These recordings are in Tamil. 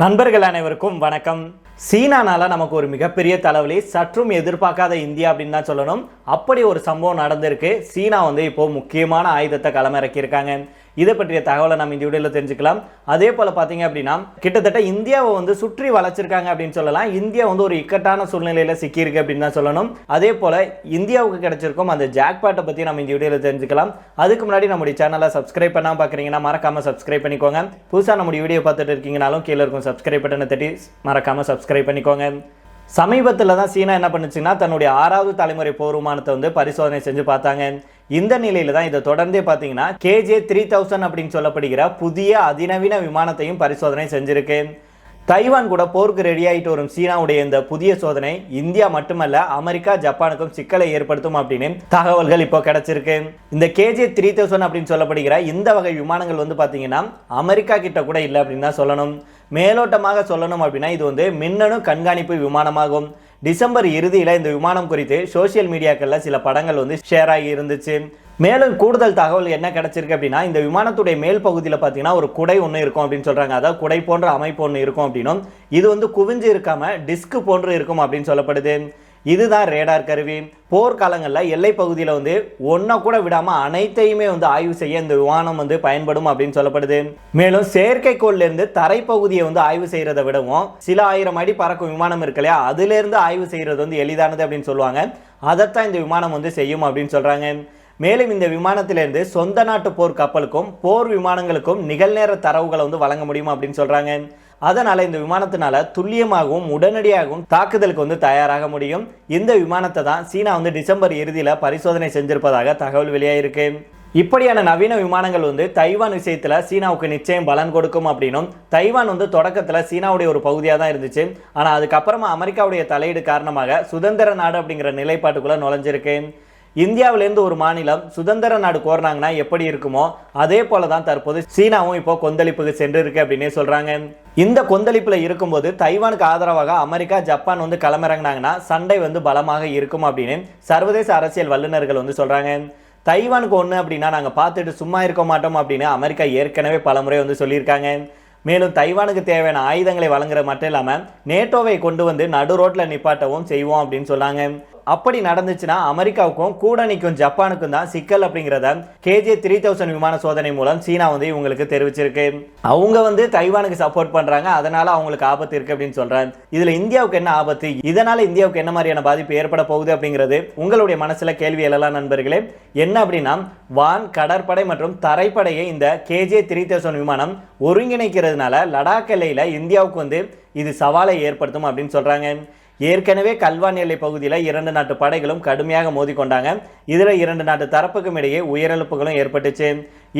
நண்பர்கள் அனைவருக்கும் வணக்கம். சீனானால நமக்கு ஒரு மிகப்பெரிய தலைவலி சற்றும் எதிர்பார்க்காத இந்தியா அப்படின்னு தான் சொல்லணும். அப்படி ஒரு சம்பவம் நடந்திருக்கு. சீனா வந்து இப்போ முக்கியமான ஆயுதத்தை களமிறக்கியிருக்காங்க. இதை பற்றிய தகவலை நம்ம இந்த வீடியோவில் தெரிஞ்சுக்கலாம். அதே போல் பார்த்தீங்க அப்படின்னா கிட்டத்தட்ட இந்தியாவை வந்து சுற்றி வளைச்சிருக்காங்க அப்படின்னு சொல்லலாம். இந்தியா வந்து ஒரு இக்கட்டான சூழ்நிலையில் சிக்கியிருக்கு அப்படின்னு தான் சொல்லணும். அதே போல் இந்தியாவுக்கு கிடைச்சிருக்கும் அந்த ஜாக்பாட்டை பற்றி நம்ம இந்த வீடியோவில் தெரிஞ்சுக்கலாம். அதுக்கு முன்னாடி நம்முடைய சேனலை சப்ஸ்கிரைப் பண்ணாமல் பார்க்குறீங்கன்னா மறக்காமல் சப்ஸ்கிரைப் பண்ணிக்கோங்க. புதுசாக நம்முடைய வீடியோ பார்த்துட்டு இருக்கீங்கனாலும் கீழே இருக்கும் சப்ஸ்கிரைப் பட்டனை தட்டி மறக்காமல் சப்ஸ்கிரைப் பண்ணிக்கோங்க. சமீபத்தில் தான் சீனா என்ன பண்ணுச்சுன்னா தன்னுடைய ஆறாவது தலைமுறை போர் விமானத்தை வந்து பரிசோதனை செஞ்சு பார்த்தாங்க. இந்த நிலையில தான் இதை தொடர்ந்தே பார்த்தீங்கன்னா கேஜே த்ரீ தௌசண்ட் அப்படின்னு சொல்லப்படுகிற புதிய அதிநவீன விமானத்தையும் பரிசோதனை செஞ்சிருக்கு. தைவான் கூட போருக்கு ரெடி ஆகிட்டு வரும் சீனாவுடைய இந்த புதிய சோதனை இந்தியா மட்டுமல்ல அமெரிக்கா ஜப்பானுக்கும் சிக்கலை ஏற்படுத்தும் அப்படின்னு தகவல்கள் இப்போ கிடைச்சிருக்கு. இந்த கேஜே த்ரீ தௌசண்ட் அப்படின்னு சொல்லப்படுகிற இந்த வகை விமானங்கள் வந்து பார்த்தீங்கன்னா அமெரிக்கா கிட்ட கூட இல்லை அப்படின்னு தான் சொல்லணும். மேலோட்டமாக சொல்லணும் அப்படின்னா இது வந்து மின்னணு கண்காணிப்பு விமானமாகும். டிசம்பர் இறுதியில் இந்த விமானம் குறித்து சோஷியல் மீடியாக்களில் சில படங்கள் வந்து ஷேர் ஆகி இருந்துச்சு. மேலும் கூடுதல் தகவல் என்ன கிடைச்சிருக்கு அப்படின்னா இந்த விமானத்துடைய மேல் பகுதியில் பார்த்தீங்கன்னா ஒரு குடை ஒன்று இருக்கும் அப்படின்னு சொல்கிறாங்க அதாவது குடை போன்ற அமைப்பு ஒன்று இருக்கும் அப்படின்னும். இது வந்து குவிஞ்சு இருக்காமல் டிஸ்க் போன்று இருக்கும் அப்படின்னு சொல்லப்படுது. இதுதான் ரேடார் கருவி. போர்க்காலங்களில் எல்லை பகுதியில் வந்து ஒன்றை கூட விடாமல் அனைத்தையுமே வந்து ஆய்வு செய்ய இந்த விமானம் வந்து பயன்படும் அப்படின்னு சொல்லப்படுது. மேலும் செயற்கைக்கோள்லேருந்து தரைப்பகுதியை வந்து ஆய்வு செய்கிறத விடவும் சில ஆயிரம் அடி பறக்கும் விமானம் இருக்கு இல்லையா? அதுலேருந்து ஆய்வு செய்கிறது வந்து எளிதானது அப்படின்னு சொல்லுவாங்க. அதைத்தான் இந்த விமானம் வந்து செய்யும் அப்படின்னு சொல்கிறாங்க மேலும் இந்த விமானத்திலிருந்து சொந்த நாட்டு போர் கப்பலுக்கும் போர் விமானங்களுக்கும் நிகழ்நேர தரவுகளை வந்து வழங்க முடியும் அப்படின்னு சொல்கிறாங்க அதனால் இந்த விமானத்தினால துல்லியமாகவும் உடனடியாகவும் தாக்குதலுக்கு வந்து தயாராக முடியும். இந்த விமானத்தை தான் சீனா வந்து டிசம்பர் இறுதியில் பரிசோதனை செஞ்சிருப்பதாக தகவல் வெளியாயிருக்கு. இப்படியான நவீன விமானங்கள் வந்து தைவான் விஷயத்தில் சீனாவுக்கு நிச்சயம் பலன் கொடுக்கும் அப்படின்னும் தைவான் வந்து தொடக்கத்தில் சீனாவுடைய ஒரு பகுதியாக தான் இருந்துச்சு. ஆனால் அதுக்கப்புறமா அமெரிக்காவுடைய தலையீடு காரணமாக சுதந்திர நாடு அப்படிங்கிற நிலைப்பாட்டுக்குள்ளே நுழைஞ்சிருக்கு. இந்தியாவிலேருந்து ஒரு மாநிலம் சுதந்திர நாடு கோரினாங்கன்னா எப்படி இருக்குமோ அதே போல தான் தற்போது சீனாவும் இப்போ கொந்தளிப்புக்கு சென்று இருக்கு அப்படின்னே சொல்றாங்க. இந்த கொந்தளிப்பில் இருக்கும்போது தைவானுக்கு ஆதரவாக அமெரிக்கா ஜப்பான் வந்து களமிறங்கினாங்கன்னா சண்டை வந்து பலமாக இருக்கும் அப்படின்னு சர்வதேச அரசியல் வல்லுநர்கள் வந்து சொல்றாங்க. தைவானுக்கு ஒன்று அப்படின்னா நாங்கள் பார்த்துட்டு சும்மா இருக்க மாட்டோம் அப்படின்னு அமெரிக்கா ஏற்கனவே பலமுறை வந்து சொல்லியிருக்காங்க. மேலும் தைவானுக்கு தேவையான ஆயுதங்களை வழங்குற மட்டும் இல்லாமல் நேட்டோவை கொண்டு வந்து நடு ரோட்டில் நிப்பாட்டவும் செய்வோம் அப்படின்னு சொன்னாங்க. அப்படி நடந்துச்சுன்னா அமெரிக்காவுக்கும் கூட நிற்கும் ஜப்பானுக்கும் தான் சிக்கல் அப்படிங்கிறத கேஜே த்ரீ தௌசண்ட் விமான சோதனை மூலம் சீனா வந்து இவங்களுக்கு தெரிவிச்சிருக்கு. அவங்க வந்து தைவானுக்கு சப்போர்ட் பண்றாங்க. அதனால அவங்களுக்கு ஆபத்து இருக்கு அப்படின்னு சொல்றேன். இதுல இந்தியாவுக்கு என்ன ஆபத்து? இதனால இந்தியாவுக்கு என்ன மாதிரியான பாதிப்பு ஏற்பட போகுது அப்படிங்கிறது உங்களுடைய மனசுல கேள்வி எழலாம் நண்பர்களே. என்ன அப்படின்னா வான் கடற்படை மற்றும் தரைப்படையை இந்த கேஜே த்ரீ தௌசண்ட் விமானம் ஒருங்கிணைக்கிறதுனால லடாக் எல்லையில இந்தியாவுக்கு வந்து இது சவாலை ஏற்படுத்தும் அப்படின்னு சொல்றாங்க. ஏற்கனவே கல்வான் எல்லை பகுதியில் இரண்டு நாட்டு படைகளும் கடுமையாக மோதிக்கொண்டாங்க இதில் இரண்டு நாட்டு தரப்புக்கும் இடையே உயிரிழப்புகளும் ஏற்பட்டுச்சு.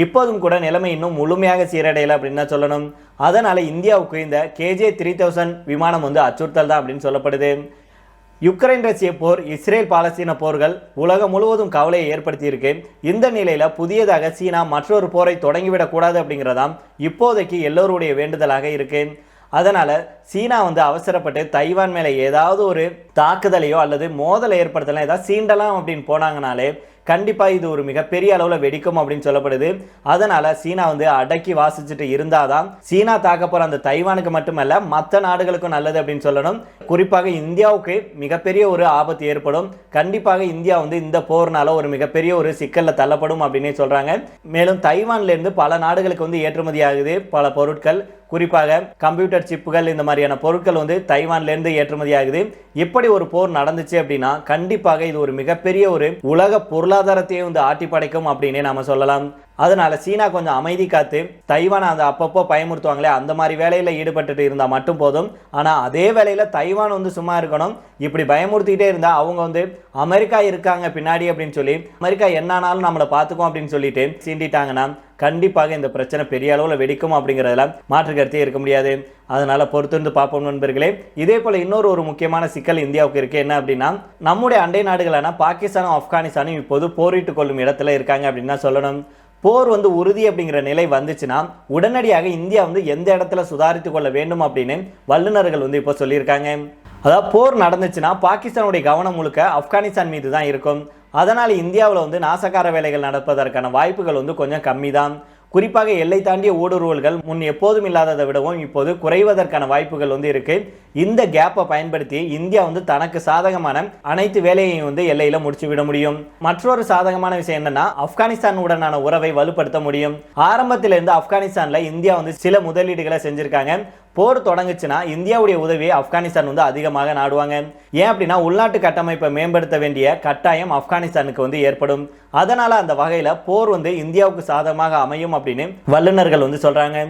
இப்போதும் கூட நிலைமை இன்னும் முழுமையாக சீரடையலை அப்படின்னு தான் சொல்லணும். அதனால் இந்தியாவுக்கு இந்த கேஜே த்ரீ தௌசண்ட் விமானம் வந்து அச்சுறுத்தல் தான் அப்படின்னு சொல்லப்படுது. யுக்ரைன் ரஷ்ய போர் இஸ்ரேல் பாலஸ்தீன போர்கள் உலகம் முழுவதும் கவலையை ஏற்படுத்தியிருக்கு. இந்த நிலையில் புதியதாக சீனா மற்றொரு போரை தொடங்கிவிடக்கூடாது அப்படிங்கிறதாம் இப்போதைக்கு எல்லோருடைய வேண்டுதலாக இருக்குது அதனால் சீனா வந்து அவசரப்பட்டு தைவான் மேலே ஏதாவது ஒரு தாக்குதலையோ அல்லது மோதலை ஏற்படுத்தலாம் ஏதாவது சீண்டலாம் அப்படின்னு போனாங்கனாலே கண்டிப்பாக இது ஒரு மிகப்பெரிய அளவில் வெடிக்கும் அப்படின்னு சொல்லப்படுது. அதனால் சீனா வந்து அடக்கி வாசிச்சுட்டு இருந்தாதான் சீனா தாக்க போகிற அந்த தைவானுக்கு மட்டுமல்ல மற்ற நாடுகளுக்கும் நல்லது அப்படின்னு சொல்லணும். குறிப்பாக இந்தியாவுக்கு மிகப்பெரிய ஒரு ஆபத்து ஏற்படும். கண்டிப்பாக இந்தியா வந்து இந்த போர்னால ஒரு மிகப்பெரிய ஒரு சிக்கலில் தள்ளப்படும் அப்படின்னே சொல்கிறாங்க மேலும் தைவான்லேருந்து பல நாடுகளுக்கு வந்து ஏற்றுமதி ஆகுது. பல பொருட்கள் குறிப்பாக கம்ப்யூட்டர் சிப்புகள் இந்த மாதிரியான பொருட்கள் வந்து தைவான்லேருந்து ஏற்றுமதி ஆகுது இப்படி ஒரு போர் நடந்துச்சு அப்படின்னா கண்டிப்பாக இது ஒரு மிகப்பெரிய ஒரு உலக பொருளாதாரத்தையே வந்து ஆட்டி படைக்கும் அப்படின்னே நாம சொல்லலாம். அதனால சீனா கொஞ்சம் அமைதி காத்து தைவானை அந்த அப்பப்போ பயமுறுத்துவாங்களே அந்த மாதிரி வேலையில் ஈடுபட்டுட்டு இருந்தால் மட்டும் போதும். ஆனால் அதே வேலையில் தைவான் வந்து சும்மா இருக்கணும். இப்படி பயமுறுத்திக்கிட்டே இருந்தால் அவங்க வந்து அமெரிக்கா இருக்காங்க பின்னாடி அப்படின்னு சொல்லி அமெரிக்கா என்னானாலும் நம்மளை பார்த்துக்கும் அப்படின்னு சொல்லிட்டு சீண்டிட்டாங்கன்னா கண்டிப்பாக இந்த பிரச்சனை பெரிய அளவில் வெடிக்கும் அப்படிங்கிறதுல மாற்று கருத்தே இருக்க முடியாது. அதனால் பொறுத்திருந்து பார்ப்போம் நண்பர்களே. இதே போல் இன்னொரு ஒரு முக்கியமான சிக்கல் இந்தியாவுக்கு இருக்குது என்ன அப்படின்னா நம்முடைய அண்டை நாடுகளான பாகிஸ்தானும் ஆப்கானிஸ்தானும் இப்போது போரிட்டு கொள்ளும் இடத்துல இருக்காங்க அப்படின்னு தான் சொல்லணும். போர் வந்து உறுதி அப்படிங்கிற நிலை வந்துச்சுன்னா உடனடியாக இந்தியா வந்து எந்த இடத்துல சுதாரித்து கொள்ள வேண்டும் அப்படின்னு வல்லுநர்கள் வந்து இப்போ சொல்லியிருக்காங்க. அதாவது போர் நடந்துச்சுன்னா பாகிஸ்தானுடைய கவனம் முழுக்க ஆப்கானிஸ்தான் மீது தான் இருக்கும். அதனால் இந்தியாவில் வந்து நாசகார வேலைகள் நடப்பதற்கான வாய்ப்புகள் வந்து கொஞ்சம் கம்மி தான் குறிப்பாக எல்லை தாண்டிய ஊடுருவல்கள் முன் எப்போதும் இல்லாததை விடவும் இப்போது குறைவதற்கான வாய்ப்புகள் வந்து இருக்கு. இந்த கேப்பை பயன்படுத்தி இந்தியா வந்து தனக்கு சாதகமான அனைத்து வேலையையும் வந்து எல்லையில முடிச்சு விட முடியும். மற்றொரு சாதகமான விஷயம் என்னன்னா ஆப்கானிஸ்தானுடனான உறவை வலுப்படுத்த முடியும். ஆரம்பத்திலிருந்து ஆப்கானிஸ்தான்ல இந்தியா வந்து சில முதலீடுகளை செஞ்சிருக்காங்க. போர் தொடங்குச்சுன்னா இந்தியாவுடைய உதவியை ஆப்கானிஸ்தான் வந்து அதிகமாக நாடுவாங்க. ஏன் அப்படின்னா உள்நாட்டு கட்டமைப்பை மேம்படுத்த வேண்டிய கட்டாயம் ஆப்கானிஸ்தானுக்கு வந்து ஏற்படும். அதனால அந்த வகையில் போர் வந்து இந்தியாவுக்கு சாதகமாக அமையும் அப்படின்னு வல்லுநர்கள் வந்து சொல்றாங்க.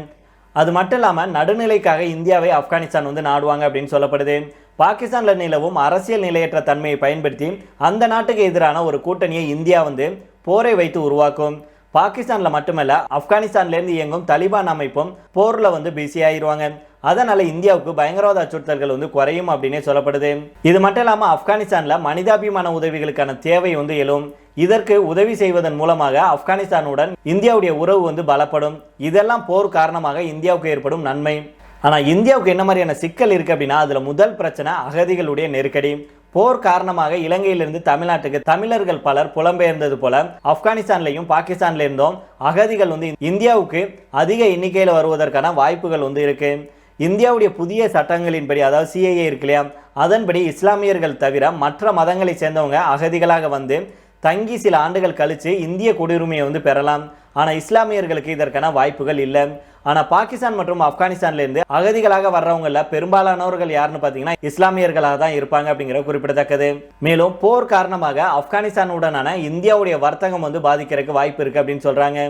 அது மட்டும் இல்லாமல் நடுநிலைக்காக இந்தியாவை ஆப்கானிஸ்தான் வந்து நாடுவாங்க அப்படின்னு சொல்லப்படுது. பாகிஸ்தானில் நிலவும் அரசியல் நிலையற்ற தன்மையை பயன்படுத்தி அந்த நாட்டுக்கு எதிரான ஒரு கூட்டணியை இந்தியா வந்து போரை வைத்து உருவாக்கும். பாகிஸ்தானில் மட்டுமல்ல ஆப்கானிஸ்தான்லேருந்து இயங்கும் தலிபான் அமைப்பும் போரில் வந்து பிஸி ஆயிடுவாங்க அதனால இந்தியாவுக்கு பயங்கரவாத அச்சுறுத்தல்கள் வந்து குறையும் அப்படின்னே சொல்லப்படுது. இது மட்டும் இல்லாமல் ஆப்கானிஸ்தானில் மனிதாபிமான உதவிகளுக்கான தேவை வந்து எழும். இதற்கு உதவி செய்வதன் மூலமாக ஆப்கானிஸ்தானுடன் இந்தியாவுடைய உறவு வந்து பலப்படும். இதெல்லாம் போர் காரணமாக இந்தியாவுக்கு ஏற்படும் நன்மை. ஆனால் இந்தியாவுக்கு என்ன மாதிரியான சிக்கல் இருக்குது அப்படின்னா அதில் முதல் பிரச்சனை அகதிகளுடைய நெருக்கடி. போர் காரணமாக இலங்கையிலிருந்து தமிழ்நாட்டுக்கு தமிழர்கள் பலர் புலம்பெயர்ந்தது போல ஆப்கானிஸ்தான்லையும் பாகிஸ்தான்ல இருந்தும் அகதிகள் வந்து இந்தியாவுக்கு அதிக எண்ணிக்கையில் வருவதற்கான வாய்ப்புகள் வந்து இருக்குது இந்தியாவுடைய புதிய சட்டங்களின்படி அதாவது சிஏஏ இருக்கு இல்லையா அதன்படி இஸ்லாமியர்கள் தவிர மற்ற மதங்களை சேர்ந்தவங்க அகதிகளாக வந்து தங்கி சில ஆண்டுகள் கழித்து இந்திய குடியுரிமையை வந்து பெறலாம். ஆனால் இஸ்லாமியர்களுக்கு இதற்கான வாய்ப்புகள் இல்லை. ஆனால் பாகிஸ்தான் மற்றும் ஆப்கானிஸ்தான்லேருந்து அகதிகளாக வர்றவங்களில் பெரும்பாலானவர்கள் யாருன்னு பார்த்தீங்கன்னா இஸ்லாமியர்களாக தான் இருப்பாங்க அப்படிங்கிற குறிப்பிடத்தக்கது. மேலும் போர் காரணமாக ஆப்கானிஸ்தானுடனான இந்தியாவுடைய வர்த்தகம் வந்து பாதிக்கிறதுக்கு வாய்ப்பு இருக்குது அப்படின்னு சொல்கிறாங்க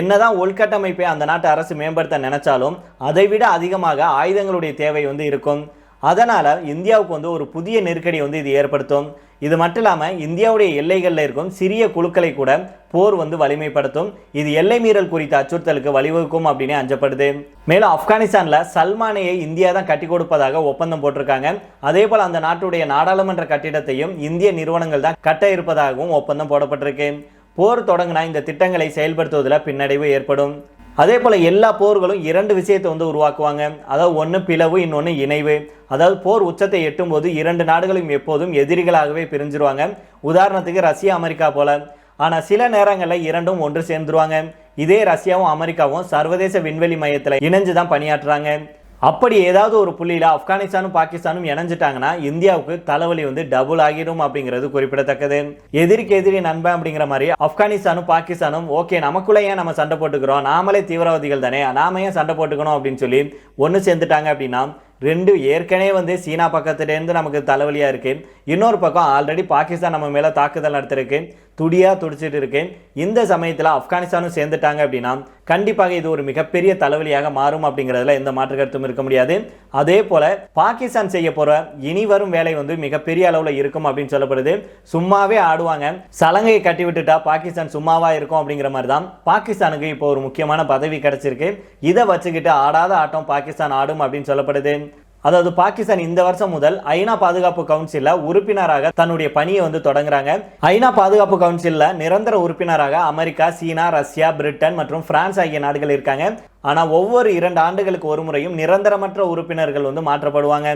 என்னதான் உள்கட்டமைப்பை அந்த நாட்டு அரசு மேம்படுத்த நினைச்சாலும் அதை விட அதிகமாக ஆயுதங்களுடைய தேவை வந்து இருக்கும். அதனால் இந்தியாவுக்கு வந்து ஒரு புதிய நெருக்கடி வந்து இது ஏற்படுத்தும். இது மட்டும் இல்லாமல் இந்தியாவுடைய எல்லைகளில் இருக்கும் சிறிய குழுக்களை கூட போர் வந்து வலிமைப்படுத்தும். இது எல்லை மீறல் குறித்த அச்சுறுத்தலுக்கு வழிவகுக்கும் அப்படின்னு அஞ்சப்படுது. மேலும் ஆப்கானிஸ்தானில் சல்மானையை இந்தியா தான் கட்டி கொடுப்பதாக ஒப்பந்தம் போட்டிருக்காங்க. அதே போல் அந்த நாட்டுடைய நாடாளுமன்ற கட்டிடத்தையும் இந்திய நிறுவனங்கள் தான் கட்ட இருப்பதாகவும் ஒப்பந்தம் போடப்பட்டிருக்கு. போர் தொடங்கினா இந்த திட்டங்களை செயல்படுத்துவதில் பின்னடைவு ஏற்படும். அதே போல் எல்லா போர்களும் இரண்டு விஷயத்தை வந்து உருவாக்குவாங்க. அதாவது ஒன்று பிளவு இன்னொன்று இணைவு. அதாவது போர் உச்சத்தை எட்டும் போது இரண்டு நாடுகளும் எப்போதும் எதிரிகளாகவே பிரிஞ்சிருவாங்க. உதாரணத்துக்கு ரஷ்யா அமெரிக்கா போல. ஆனால் சில நேரங்களில் இரண்டும் ஒன்று சேர்ந்துருவாங்க. இதே ரஷ்யாவும் அமெரிக்காவும் சர்வதேச விண்வெளி மையத்தில் இணைஞ்சு தான் பணியாற்றுறாங்க. அப்படி ஏதாவது ஒரு புள்ளியில் ஆப்கானிஸ்தானும் பாகிஸ்தானும் இணைஞ்சிட்டாங்கன்னா இந்தியாவுக்கு தலைவலி வந்து டபுள் ஆகிடும் அப்படிங்கிறது குறிப்பிடத்தக்கது. எதிரிக்கு எதிரி நண்பன் அப்படிங்கிற மாதிரி ஆப்கானிஸ்தானும் பாகிஸ்தானும் ஓகே நமக்குள்ள ஏன் நம்ம சண்டை போட்டுக்கிறோம்? நாமளே தீவிரவாதிகள் தானே? நாம ஏன் சண்டை போட்டுக்கணும்? அப்படின்னு சொல்லி ஒன்று சேர்ந்துட்டாங்க அப்படின்னா ரெண்டு ஏற்கனவே வந்து சீனா பக்கத்துலேருந்து நமக்கு தலைவலியாக இருக்குது இன்னொரு பக்கம் ஆல்ரெடி பாகிஸ்தான் நம்ம மேலே தாக்குதல் நடத்திருக்கு. துடியாக துடிச்சிட்டு இருக்கு. இந்த சமயத்தில் ஆப்கானிஸ்தானும் சேர்ந்துட்டாங்க அப்படின்னா கண்டிப்பாக இது ஒரு மிகப்பெரிய தலைவலியாக மாறும் அப்படிங்கிறதுல எந்த மாற்று கருத்தும் இருக்க முடியாது. அதே போல் பாகிஸ்தான் செய்ய போகிற இனி வரும் வேலை வந்து மிகப்பெரிய அளவில் இருக்கும் அப்படின்னு சொல்லப்படுது. சும்மாவே ஆடுவாங்க. சலங்கையை கட்டி விட்டுட்டா பாகிஸ்தான் சும்மாவாக இருக்கும் அப்படிங்கிற மாதிரி தான் பாகிஸ்தானுக்கு இப்போ ஒரு முக்கியமான பதவி கிடைச்சிருக்கு. இதை வச்சுக்கிட்டு ஆடாத ஆட்டம் பாகிஸ்தான் ஆடும் அப்படின்னு சொல்லப்படுது. அதாவது பாகிஸ்தான் இந்த வருஷம் முதல் ஐநா பாதுகாப்பு கவுன்சிலில் உறுப்பினராக தன்னுடைய பணியை வந்து தொடங்குறாங்க. ஐநா பாதுகாப்பு கவுன்சிலில் நிரந்தர உறுப்பினராக அமெரிக்கா சீனா ரஷ்யா பிரிட்டன் மற்றும் பிரான்ஸ் ஆகிய நாடுகள் இருக்காங்க. ஆனா ஒவ்வொரு இரண்டு ஆண்டுகளுக்கு ஒரு முறையும் நிரந்தரமற்ற உறுப்பினர்கள் வந்து மாற்றப்படுவாங்க.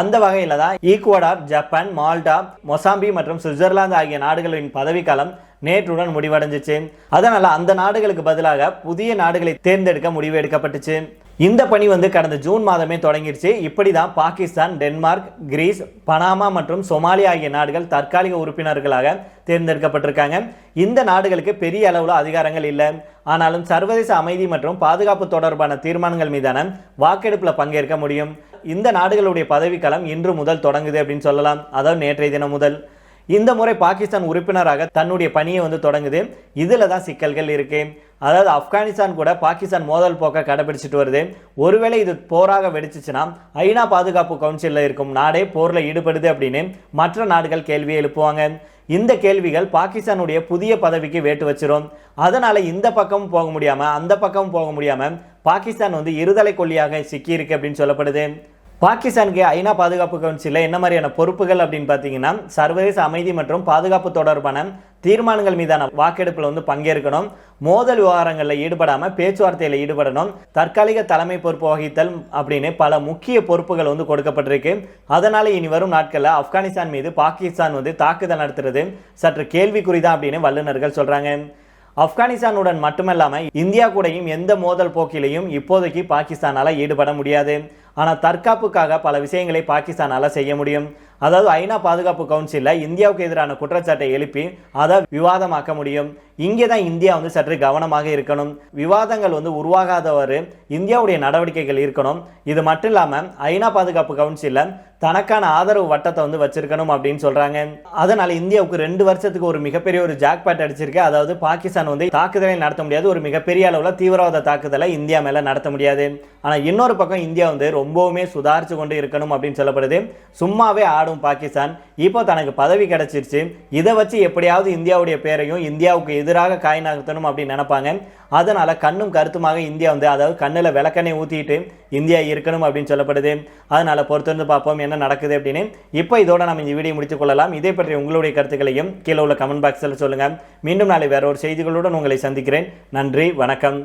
அந்த வகையில தான் ஈக்குவடார் ஜப்பான் மால்டா மொசாம்பி மற்றும் சுவிட்சர்லாந்து ஆகிய நாடுகளின் பதவிக்காலம் நேற்றுடன் முடிவடைஞ்சிச்சு. அதனால் அந்த நாடுகளுக்கு பதிலாக புதிய நாடுகளை தேர்ந்தெடுக்க முடிவு எடுக்கப்பட்டுச்சு. இந்த பணி வந்து கடந்த ஜூன் மாதமே தொடங்கிடுச்சு இப்படி தான் பாகிஸ்தான் டென்மார்க் கிரீஸ் பனாமா மற்றும் சொமாலியா ஆகிய நாடுகள் தற்காலிக உறுப்பினர்களாக தேர்ந்தெடுக்கப்பட்டிருக்காங்க. இந்த நாடுகளுக்கு பெரிய அளவில் அதிகாரங்கள் இல்லை. ஆனாலும் சர்வதேச அமைதி மற்றும் பாதுகாப்பு தொடர்பான தீர்மானங்கள் மீதான வாக்கெடுப்பில் பங்கேற்க முடியும். இந்த நாடுகளுடைய பதவிக்காலம் இன்று முதல் தொடங்குது அப்படின்னு சொல்லலாம். அதாவது நேற்றைய தினம் முதல். இந்த முறை பாகிஸ்தான் உறுப்பினராக தன்னுடைய பணியை வந்து தொடங்குது. இதில் தான் சிக்கல்கள் இருக்கு. அதாவது ஆப்கானிஸ்தான் கூட பாகிஸ்தான் மோதல் போக்க கடைபிடிச்சிட்டு வருது. ஒருவேளை இது போராக வெடிச்சிச்சுன்னா ஐநா பாதுகாப்பு கவுன்சிலில் இருக்கும் நாடே போரில் ஈடுபடுது அப்படின்னு மற்ற நாடுகள் கேள்வியை எழுப்புவாங்க. இந்த கேள்விகள் பாகிஸ்தானுடைய புதிய பதவிக்கு வேட்டு வச்சிரும். அதனால் இந்த பக்கமும் போக முடியாமல் அந்த பக்கமும் போக முடியாமல் பாகிஸ்தான் வந்து இருதலை கொல்லியாக சிக்கியிருக்கு அப்படின்னு சொல்லப்படுது. பாகிஸ்தானுக்கு ஐநா பாதுகாப்பு கவுன்சிலில் என்ன மாதிரியான பொறுப்புகள் அப்படின்னு பார்த்தீங்கன்னா சர்வதேச அமைதி மற்றும் பாதுகாப்பு தொடர்பான தீர்மானங்கள் மீதான வாக்கெடுப்பில் வந்து பங்கேற்கணும். மோதல் விவகாரங்களில் ஈடுபடாமல் பேச்சுவார்த்தையில் ஈடுபடணும். தற்காலிக தலைமை பொறுப்பு வகித்தல் அப்படின்னு பல முக்கிய பொறுப்புகள் வந்து கொடுக்கப்பட்டிருக்கு. அதனால் இனி வரும் நாட்களில் ஆப்கானிஸ்தான் மீது பாகிஸ்தான் வந்து தாக்குதல் நடத்துறது சற்று கேள்விக்குறிதான் அப்படின்னு வல்லுநர்கள் சொல்கிறாங்க ஆப்கானிஸ்தானுடன் மட்டுமல்லாமல் இந்தியா கூடயும் எந்த மோதல் போக்கிலையும் இப்போதைக்கு பாகிஸ்தானால் ஈடுபட முடியாது. ஆனால் தற்காப்புக்காக பல விஷயங்களை பாகிஸ்தானால் செய்ய முடியும். அதாவது ஐநா பாதுகாப்பு கவுன்சிலில் இந்தியாவுக்கு எதிரான குற்றச்சாட்டை எழுப்பி அதை விவாதமாக்க முடியும். இங்கே தான் இந்தியா வந்து சற்று கவனமாக இருக்கணும். விவாதங்கள் வந்து உருவாகாதவாறு இந்தியாவுடைய நடவடிக்கைகள் இருக்கணும். இது மட்டும் இல்லாமல் ஐநா பாதுகாப்பு கவுன்சிலில் தனக்கான ஆதரவு வட்டத்தை வந்து வச்சிருக்கணும் அப்படின்னு சொல்கிறாங்க அதனால் இந்தியாவுக்கு ரெண்டு வருஷத்துக்கு ஒரு மிகப்பெரிய ஒரு ஜாக்பேட் அடிச்சிருக்கு. அதாவது பாகிஸ்தான் வந்து தாக்குதலை நடத்த முடியாது. ஒரு மிகப்பெரிய அளவில் தீவிரவாத தாக்குதலை இந்தியா மேலே நடத்த முடியாது. ஆனால் இன்னொரு பக்கம் இந்தியா வந்து ரொம்பவுமே சுதாரித்து கொண்டு இருக்கணும் அப்படின்னு சொல்லப்படுது. சும்மாவே ஆடும் பாகிஸ்தான். இப்போ தனக்கு பதவி கிடைச்சிருச்சு. இதை வச்சு எப்படியாவது இந்தியாவுடைய பேரையும் இந்தியாவுக்கு எதிராக காய் நகர்த்தணும் அப்படின்னு நினைப்பாங்க. அதனால் கண்ணும் கருத்துமாக இந்தியா வந்து அதாவது கண்ணில் விளக்கெண்ணெய் ஊற்றிட்டு இந்தியா இருக்கணும் அப்படின்னு சொல்லப்படுது. அதனால பொறுத்திருந்து பார்ப்போம் என்ன நடக்குது அப்படின்னு. இப்போ இதோட நம்ம இந்த வீடியோ முடித்துக் கொள்ளலாம். இதை பற்றி உங்களுடைய கருத்துக்களையும் கீழே உள்ள கமெண்ட் பாக்ஸில் சொல்லுங்கள் மீண்டும் நாளை வேற ஒரு செய்திகளுடன் உங்களை சந்திக்கிறேன். நன்றி வணக்கம்.